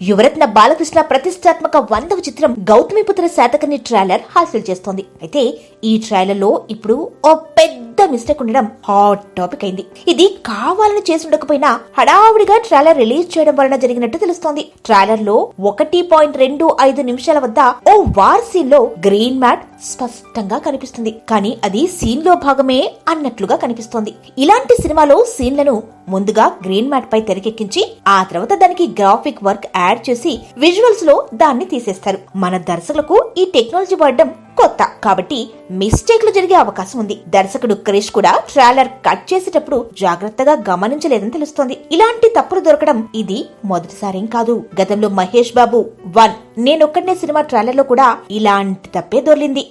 యువరత్న బాలకృష్ణ ప్రతిష్టాత్మక వందవ చిత్రం గౌతమిపుత్ర శాతకర్ణి ట్రైలర్ హాసిల్ చేస్తోంది. అయితే ఈ ట్రైలర్లో ఇప్పుడు ఓ పెద్ద మిస్టేక్ ఉండడం హాట్ టాపిక్ అయింది. ఇది కావాలని చేసి ఉండకపోయినా హడావుడిగా ట్రైలర్ రిలీజ్ చేయడం వలన జరిగినట్టు తెలుస్తోంది. ట్రైలర్లో ఒకటి పాయింట్ రెండు ఐదు నిమిషాల వద్ద ఓ వార్ సీన్లో గ్రీన్ మ్యాట్ స్పష్టంగా కనిపిస్తుంది. కానీ అది సీన్లో భాగమే అన్నట్లుగా కనిపిస్తోంది. ఇలాంటి సినిమాలో సీన్లను ముందుగా గ్రీన్ మ్యాట్ పై తెరకెక్కించి ఆ తర్వాత దానికి గ్రాఫిక్ వర్క్ యాడ్ చేసి విజువల్స్లో దాన్ని తీసేస్తారు. మన దర్శకులకు ఈ టెక్నాలజీ వాడడం కొత్త. కాబట్టి మిస్టేక్లు జరిగే అవకాశం ఉంది. దర్శకుడు క్రిష్ కూడా ట్రైలర్ కట్ చేసేటప్పుడు జాగ్రత్తగా గమనించలేదని తెలుస్తోంది. ఇలాంటి తప్పులు దొరకడం ఇది మొదటిసారేం కాదు. గతంలో మహేష్ బాబు వన్ నేనొక్కడనే సినిమా ట్రైలర్లో కూడా ఇలాంటి తప్పే దొర్లింది